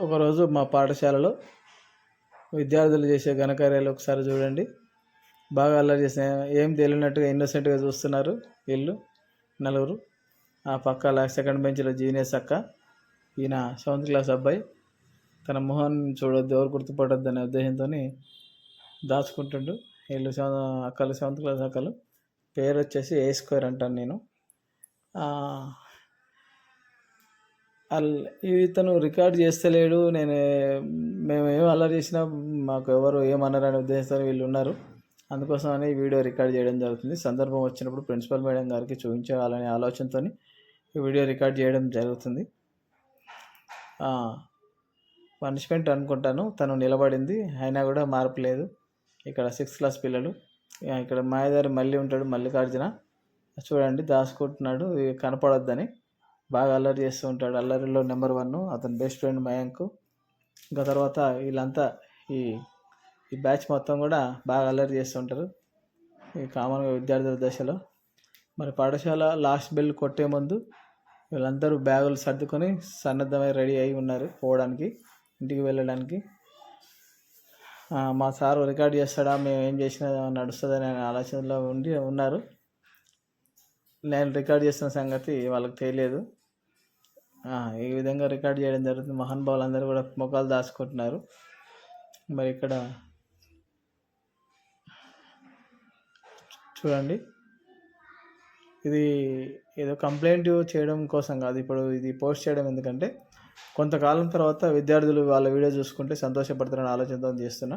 ఒకరోజు మా పాఠశాలలో విద్యార్థులు చేసే ఘనకార్యాలు ఒకసారి చూడండి. బాగా అల్లరి చేసిన ఏం తెలియనట్టుగా ఇన్నోసెంట్గా చూస్తున్నారు వీళ్ళు నలుగురు. ఆ పక్క సెకండ్ బెంచ్లో జీనియస్ అక్క ఈయన సెవెంత్ క్లాస్ అబ్బాయి. తన మొహం చూడొద్దు ఎవరు గుర్తుపడొద్దు అనే ఉద్దేశంతో దాచుకుంటుండు. వీళ్ళు సెవెన్ అక్కలు సెవెంత్ క్లాస్ అక్కలు. పేరు వచ్చేసి ఏ స్క్వేర్ అంటాను నేను. ఇతను రికార్డ్ చేస్తలేడు నేను మేము ఏం అల్లరి చేసినా మాకు ఎవరు ఏమన్నారనే ఉద్దేశంతో వీళ్ళు ఉన్నారు అందుకోసం అని వీడియో రికార్డ్ చేయడం జరుగుతుంది. సందర్భం వచ్చినప్పుడు ప్రిన్సిపల్ మేడం గారికి చూపించాలనే ఆలోచనతో ఈ వీడియో రికార్డ్ చేయడం జరుగుతుంది. పనిష్మెంట్ అనుకుంటాను. తను నిలబడింది. అయినా కూడా మార్పు లేదు. ఇక్కడ సిక్స్త్ క్లాస్ పిల్లలు. ఇక్కడ మాయదారి మళ్ళీ ఉంటాడు మల్లికార్జున. చూడండి దాచుకుంటున్నాడు ఇవి కనపడొద్దని. బాగా అల్లరి చేస్తూ ఉంటాడు. అల్లరిలో నెంబర్ వన్ అతని బెస్ట్ ఫ్రెండ్ మయాంక్. ఇంకా తర్వాత వీళ్ళంతా ఈ ఈ బ్యాచ్ మొత్తం కూడా బాగా అల్లరి చేస్తుంటారు ఈ కామన్గా విద్యార్థుల దశలో. మరి పాఠశాల లాస్ట్ బెల్ కొట్టే ముందు వీళ్ళందరూ బ్యాగులు సర్దుకొని సన్నద్ధమై రెడీ అయి ఉన్నారు పోవడానికి ఇంటికి వెళ్ళడానికి. మా సారు రికార్డ్ చేస్తాడా మేము ఏం చేసినా నడుస్తుందని అనే ఆలోచనలో ఉండి ఉన్నారు. నేను రికార్డ్ చేసిన సంగతి వాళ్ళకి తెలియదు. ఈ విధంగా రికార్డ్ చేయడం జరుగుతుంది. మహానుభావులు అందరూ కూడా ముఖాలు దాచుకుంటున్నారు. మరి ఇక్కడ చూడండి. ఇది ఏదో కంప్లైంట్ చేయడం కోసం కాదు ఇప్పుడు ఇది పోస్ట్ చేయడం ఎందుకంటే కొంతకాలం తర్వాత విద్యార్థులు వాళ్ళ వీడియో చూసుకుంటే సంతోషపడతారని ఆలోచనతో చేస్తున్నా.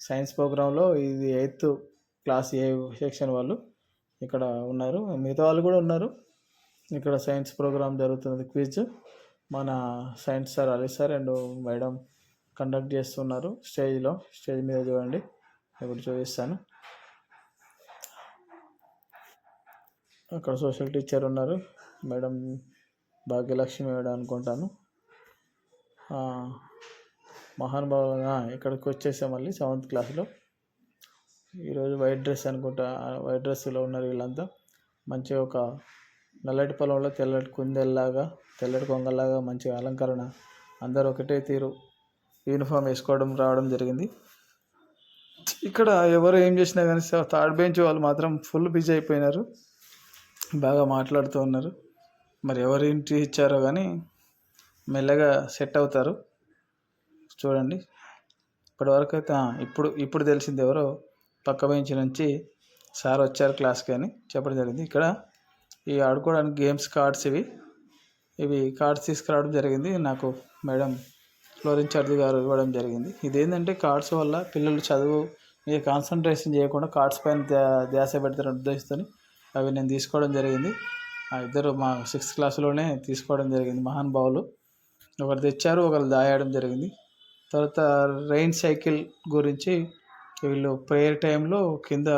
సైన్స్ ప్రోగ్రాంలో ఇది ఎయిత్ క్లాస్ ఏ సెక్షన్ వాళ్ళు ఇక్కడ ఉన్నారు. మిగతా వాళ్ళు కూడా ఉన్నారు. ఇక్కడ సైన్స్ ప్రోగ్రామ్ జరుగుతున్నది. క్విజ్ మన science sir Ali sir and madam conduct చేస్తున్నారు స్టేజ్లో. స్టేజ్ మీద చూడండి. ఇప్పుడు చూపిస్తాను. అక్కడ సోషల్ టీచర్ ఉన్నారు. మేడం భాగ్యలక్ష్మి మేడం అనుకుంటాను. మహానుభావంగా ఇక్కడికి వచ్చేసాం మళ్ళీ సెవెంత్ క్లాస్లో. ఈరోజు వైట్ డ్రెస్ అనుకుంటా వైట్ డ్రెస్లో ఉన్నారు వీళ్ళంతా. మంచిగా ఒక నల్లటి పొలంలో తెల్లటి కుందెల్లాగా తెల్లటి కొంగల్లాగా మంచిగా అలంకరణ. అందరూ ఒకటే తీరు. యూనిఫామ్ వేసుకోవడం రావడం జరిగింది. ఇక్కడ ఎవరు ఏం చేసినా కానీ థర్డ్ బెంచ్ వాళ్ళు మాత్రం ఫుల్ బిజీ అయిపోయినారు. బాగా మాట్లాడుతూ ఉన్నారు. మరి ఎవరు ఇంటి ఇచ్చారో కానీ మెల్లగా సెట్ అవుతారు. చూడండి. ఇప్పటివరకు అయితే ఇప్పుడు ఇప్పుడు తెలిసింది ఎవరో. పక్క బెంచ్ నుంచి సార్ వచ్చారు క్లాస్కి అని చెప్పడం జరిగింది. ఇక్కడ ఈ ఆడుకోవడానికి గేమ్స్ కార్డ్స్ ఇవి. ఇవి కార్డ్స్ తీసుకురావడం జరిగింది. నాకు మేడం ఫ్లోర్ ఇన్ఛార్జ్ గారు ఇవ్వడం జరిగింది. ఇదేంటంటే కార్డ్స్ వల్ల పిల్లలు చదువు మీద కాన్సన్ట్రేషన్ చేయకుండా కార్డ్స్ పైన ధ్యాస పెడతారని ఉద్దేశంతో అవి నేను తీసుకోవడం జరిగింది. ఆ ఇద్దరు మా సిక్స్త్ క్లాస్లోనే తీసుకోవడం జరిగింది మహానుభావులు ఒకరు తెచ్చారు ఒకరు దాయడం జరిగింది. తర్వాత రైన్ సైకిల్ గురించి వీళ్ళు ప్రేయర్ టైంలో కింద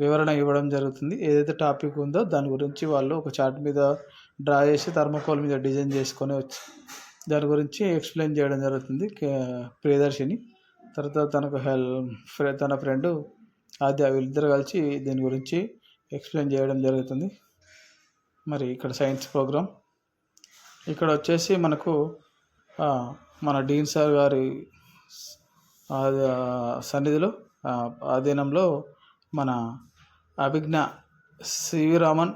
వివరణ ఇవ్వడం జరుగుతుంది. ఏదైతే టాపిక్ ఉందో దాని గురించి వాళ్ళు ఒక చార్ట్ మీద డ్రా చేసి థర్మోకోల్ మీద డిజైన్ చేసుకొని వచ్చి దాని గురించి ఎక్స్ప్లెయిన్ చేయడం జరుగుతుంది ప్రియదర్శిని. తర్వాత తనకు హెల్ ఫ్రె- తన ఫ్రెండ్ ఆద్య వీళ్ళిద్దరు కలిసి దీని గురించి ఎక్స్ప్లెయిన్ చేయడం జరుగుతుంది. మరి ఇక్కడ సైన్స్ ప్రోగ్రామ్ ఇక్కడ వచ్చేసి మనకు మన డీన్ సార్ గారి సన్నిధిలో ఆధీనంలో మన Abhijna CV Raman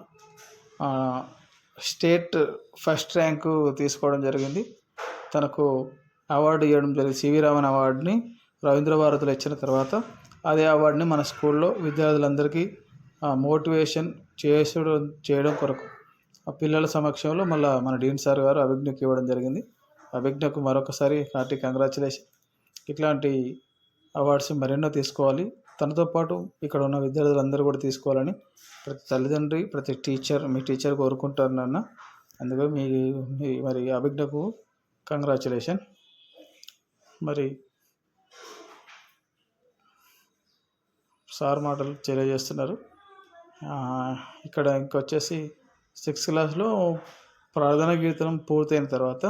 state first rank తీసుకోవడం జరిగింది. తనకు అవార్డు ఇవ్వడం జరిగింది. సివి రామన్ అవార్డుని రవీంద్ర భారతులు ఇచ్చిన తర్వాత అదే అవార్డుని మన స్కూల్లో విద్యార్థులందరికీ మోటివేషన్ చేసడం చేయడం కొరకు ఆ పిల్లల సమక్షంలో మళ్ళీ మన డీన్ సార్ గారు అభిజ్ఞకు ఇవ్వడం జరిగింది. అభిజ్ఞకు మరొకసారి హార్టీ కంగ్రాచులేషన్. ఇట్లాంటి అవార్డ్స్ మరెన్నో తీసుకోవాలి. తనతో పాటు ఇక్కడ ఉన్న విద్యార్థులందరూ కూడా తీసుకోవాలని ప్రతి తల్లిదండ్రి ప్రతి టీచర్ మీ టీచర్ కోరుకుంటారు నాన్న. అందుకే మీ మీ మరి అభిజ్ఞకు కంగ్రాచులేషన్. మరి సార్ మాటలు తెలియజేస్తున్నారు. ఇక్కడ ఇంకొచ్చేసి సిక్స్త్ క్లాస్లో ప్రార్థన కీర్తనం పూర్తయిన తర్వాత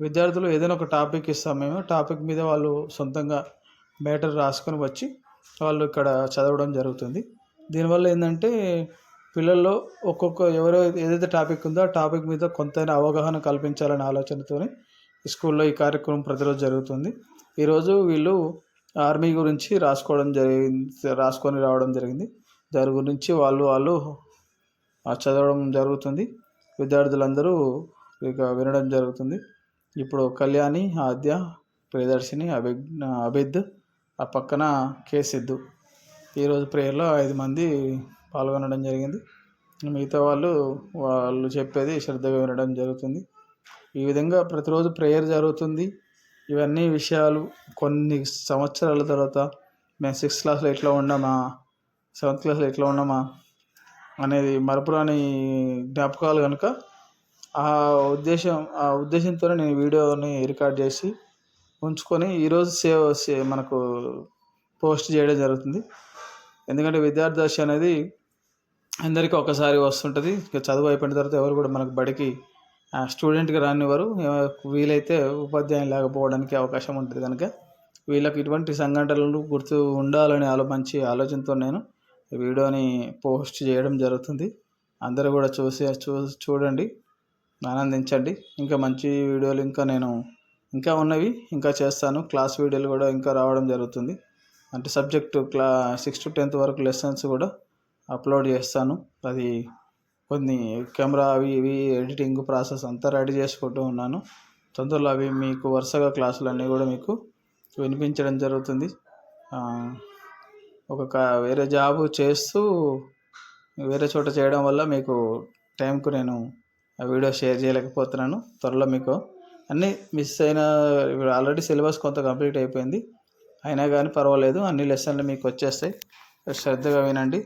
విద్యార్థులు ఏదైనా ఒక టాపిక్ ఇస్తాం మేము. టాపిక్ మీద వాళ్ళు సొంతంగా మ్యాటర్ రాసుకొని వచ్చి వాళ్ళు ఇక్కడ చదవడం జరుగుతుంది. దీనివల్ల ఏంటంటే పిల్లల్లో ఒక్కొక్క ఎవరో ఏదైతే టాపిక్ ఉందో ఆ టాపిక్ మీద కొంతైనా అవగాహన కల్పించాలనే ఆలోచనతోనే స్కూల్లో ఈ కార్యక్రమం ప్రతిరోజు జరుగుతుంది. ఈరోజు వీళ్ళు ఆర్మీ గురించి రాసుకోవడం జరిగింది రాసుకొని రావడం జరిగింది. దాని గురించి వాళ్ళు వాళ్ళు చదవడం జరుగుతుంది. విద్యార్థులందరూ ఇక వినడం జరుగుతుంది. ఇప్పుడు కళ్యాణి ఆద్య ప్రియదర్శిని అభిగ్ అభిద్ ఆ పక్కన కే సిద్ధు ఈరోజు ప్రేయర్లో ఐదు మంది పాల్గొనడం జరిగింది. మిగతా వాళ్ళు వాళ్ళు చెప్పేది శ్రద్ధగా వినడం జరుగుతుంది. ఈ విధంగా ప్రతిరోజు ప్రేయర్ జరుగుతుంది. ఇవన్నీ విషయాలు కొన్ని సంవత్సరాల తర్వాత మేము సిక్స్త్ క్లాస్లో ఎట్లా ఉన్నామా సెవెంత్ క్లాస్లో ఎట్లా ఉన్నామా అనేది మరపురాని జ్ఞాపకాలు కనుక ఆ ఉద్దేశం ఆ ఉద్దేశంతో నేను వీడియోని రికార్డ్ చేసి ఉంచుకొని ఈరోజు సేవ్ సే మనకు పోస్ట్ చేయడం జరుగుతుంది. ఎందుకంటే విద్యార్థి దశ అనేది అందరికీ ఒకసారి వస్తుంటుంది. ఇక చదువు అయిపోయిన తర్వాత ఎవరు కూడా మనకు బడికి స్టూడెంట్గా రానివ్వరు. వీలైతే ఉపాధ్యాయులు లేకపోవడానికి అవకాశం ఉంటుంది కనుక. వీళ్ళకి ఇటువంటి సంఘటనలు గుర్తు ఉండాలని ఆలో మంచి ఆలోచనతో నేను వీడియోని పోస్ట్ చేయడం జరుగుతుంది. అందరూ కూడా చూసి చూ చూడండి. ఆనందించండి. ఇంకా మంచి వీడియోలు ఇంకా నేను ఇంకా ఉన్నవి ఇంకా చేస్తాను. క్లాస్ వీడియోలు కూడా ఇంకా రావడం జరుగుతుంది. అంటే subject class sixth to tenth వరకు లెసన్స్ కూడా అప్లోడ్ చేస్తాను. అది కొన్ని కెమెరా అవి ఇవి ఎడిటింగ్ ప్రాసెస్ అంతా రెడీ చేసుకుంటూ ఉన్నాను. తొందరలో అవి మీకు వరుసగా క్లాసులు అన్నీ కూడా మీకు వినిపించడం జరుగుతుంది. ఒక వేరే జాబ్ చేస్తూ వేరే చోట చేయడం వల్ల మీకు టైంకు నేను ఆ వీడియో షేర్ చేయలేకపోతున్నాను. త్వరలో మీకు అన్నీ మిస్ అయిన ఆల్రెడీ సిలబస్ కొంత కంప్లీట్ అయిపోయింది. అయినా కానీ పర్వాలేదు అన్ని లెసన్లు మీకు వచ్చేస్తాయి. శ్రద్ధగా వినండి.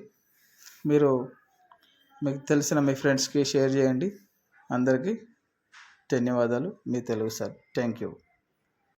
మీరు మీకు తెలిసిన మీ ఫ్రెండ్స్కి షేర్ చేయండి. అందరికీ ధన్యవాదాలు. మీ తెలుగు సార్ థ్యాంక్ యూ